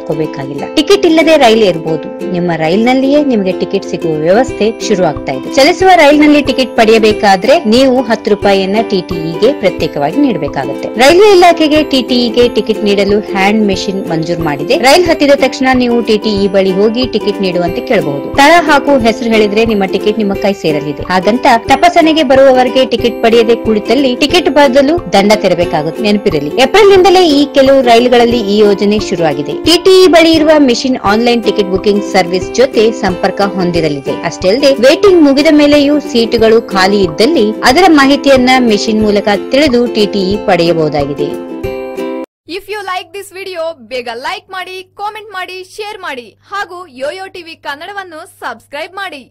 ಬೇಕಾಗಿಲ್ಲ ಟಿಕೆಟ್ ಇಲ್ಲದೆ ರೈಲ್ ಇರಬಹುದು ನಿಮ್ಮ ರೈಲ್ನಲ್ಲಿಯೇ ನಿಮಗೆ ಟಿಕೆಟ್ ಸಿಗುವ ವ್ಯವಸ್ಥೆ ಶುರು ಆಗ್ತಾ ಇದೆ. ಚಲಿಸುವ ರೈಲ್ನಲ್ಲಿ ಟಿಕೆಟ್ ಪಡೆಯಬೇಕಾದ್ರೆ ನೀವು ಹತ್ತು ರೂಪಾಯಿಯನ್ನ ಟಿಟಿಇಗೆ ಪ್ರತ್ಯೇಕವಾಗಿ ನೀಡಬೇಕಾಗುತ್ತೆ. ರೈಲ್ವೆ ಇಲಾಖೆಗೆ ಟಿಟಿಇಗೆ ಟಿಕೆಟ್ ನೀಡಲು ಹ್ಯಾಂಡ್ ಮೆಷಿನ್ ಮಂಜೂರು ಮಾಡಿದೆ. ರೈಲ್ ಹತ್ತಿದ ತಕ್ಷಣ ನೀವು ಟಿಟಿಇ ಬಳಿ ಹೋಗಿ ಟಿಕೆಟ್ ನೀಡುವಂತೆ ಕೇಳಬಹುದು. ತಳ ಹಾಗೂ ಹೆಸರು ಹೇಳಿದ್ರೆ ನಿಮ್ಮ ಟಿಕೆಟ್ ನಿಮ್ಮ ಕೈ ಸೇರಲಿದೆ. ಹಾಗಂತ ತಪಾಸಣೆಗೆ ಬರುವವರೆಗೆ ಟಿಕೆಟ್ ಪಡೆಯದೆ ಕುಳಿತಲ್ಲಿ ಟಿಕೆಟ್ ಬದಲು ದಂಡ ತೆರಬೇಕಾಗುತ್ತೆ. ನೆನಪಿರಲಿ ಏಪ್ರಿಲ್ ನಿಂದಲೇ ಈ ಕೆಲವು ರೈಲುಗಳಲ್ಲಿ ಈ ಯೋಜನೆ ಶುರುವಾಗಿದೆ. ಟಿಟಿಇ ಬಳಿ ಇರುವ machine online ticket booking service ಜೊತೆ ಸಂಪರ್ಕ ಹೊಂದಿರಲಿದೆ. ಅಷ್ಟೇ ಅಲ್ಲದೆ, ವೇಟಿಂಗ್ ಮುಗಿದ ಮೇಲೆಯೂ ಸೀಟುಗಳು ಖಾಲಿ ಇದ್ದಲ್ಲಿ ಅದರ ಮಾಹಿತಿಯನ್ನ ಮಿಷಿನ್ ಮೂಲಕ ತಿಳಿದು ಟಿಟಿಇ ಪಡೆಯಬಹುದಾಗಿದೆ. If you like this video ಬೇಗ ಲೈಕ್ ಮಾಡಿ ಕಾಮೆಂಟ್ ಮಾಡಿ ಶೇರ್ ಮಾಡಿ ಹಾಗೂ ಯೋಯೋ ಟಿವಿ ಕನ್ನಡವನ್ನು ಸಬ್ಸ್ಕ್ರೈಬ್ ಮಾಡಿ.